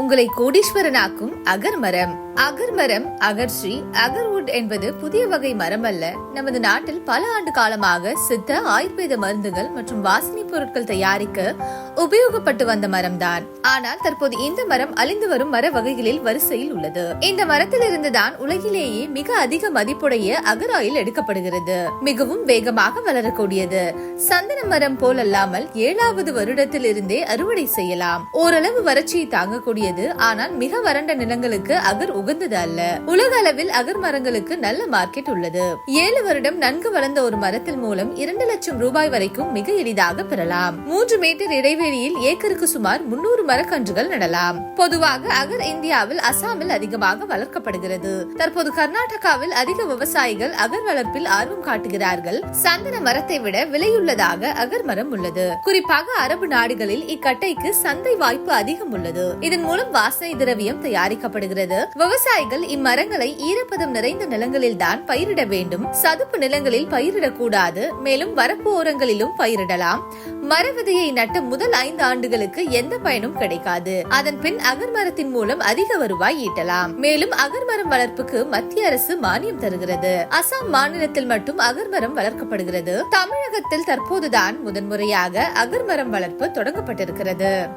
உங்களை கோடீஸ்வரனாக்கும் அகர்மரம். அகர்மரம் அகர்ஸ்ரீ அகர்வுட் என்பது புதிய வகை மரம் அல்ல. நமது நாட்டில் பல ஆண்டு காலமாக சித்த ஆயுர்வேத மருந்துகள் மற்றும் வாசனை பொருட்கள் தயாரிக்க உபயோகப்பட்டு வந்த மரம்தான். ஆனால் தற்போது இந்த மரம் அழிந்து வரும் மர வகைகளில் வரிசையில் உள்ளது. இந்த மரத்தில் இருந்துதான் உலகிலேயே மிக அதிக மதிப்புடைய அகர் ஆயில் எடுக்கப்படுகிறது. மிகவும் வேகமாக வளரக்கூடியது. சந்தன மரம் போலல்லாமல் ஏழாவது வருடத்தில் இருந்தே அறுவடை செய்யலாம். ஓரளவு வறட்சியை தாங்கக்கூடிய தாங்கக்கூடியது ஆனால் மிக வறண்ட நிலங்களுக்கு அகர் உகந்தது அல்ல. உலக அளவில் அகர் மரங்களுக்கு நல்ல மார்க்கெட் உள்ளது. ஏழு வருடம் நன்கு வளர்ந்த ஒரு மரத்தில் மூலம் இரண்டு லட்சம் ரூபாய் வரைக்கும் மிக எளிதாக பெறலாம். மூன்று மீட்டர் இடைவெளியில் ஏக்கருக்கு சுமார் முன்னூறு மரக்கன்றுகள் நடலாம். பொதுவாக அகர் இந்தியாவில் அசாமில் அதிகமாக வளர்க்கப்படுகிறது. தற்போது கர்நாடகாவில் அதிக விவசாயிகள் அகர் வளர்ப்பில் ஆர்வம் காட்டுகிறார்கள். சந்தன மரத்தை விட விலையுள்ளதாக அகர் மரம் உள்ளது. குறிப்பாக அரபு நாடுகளில் இக்கட்டைக்கு சந்தை வாய்ப்பு அதிகம் உள்ளது. இதன் மூலம் வாசனை திரவியம் தயாரிக்கப்படுகிறது. விவசாயிகள் இம்மரங்களை ஈரப்பதம் நிறைந்த நிலங்களில் தான் பயிரிட வேண்டும். சதுப்பு நிலங்களில் பயிரிடக்கூடாது. மேலும் வரப்பு ஓரங்களிலும் பயிரிடலாம். மர விதையை நட்ட முதல் ஐந்து ஆண்டுகளுக்கு எந்த பயனும் கிடைக்காது. அதன் பின் அகர் மரத்தின் மூலம் அதிக வருவாய் ஈட்டலாம். மேலும் அகர் மரம் வளர்ப்புக்கு மத்திய அரசு மானியம் தருகிறது. அசாம் மாநிலத்தில் மட்டும் அகர் மரம் வளர்க்கப்படுகிறது. தமிழகத்தில் தற்போதுதான் முதன்முறையாக அகர் மரம் வளர்ப்பு தொடங்கப்பட்டிருக்கிறது.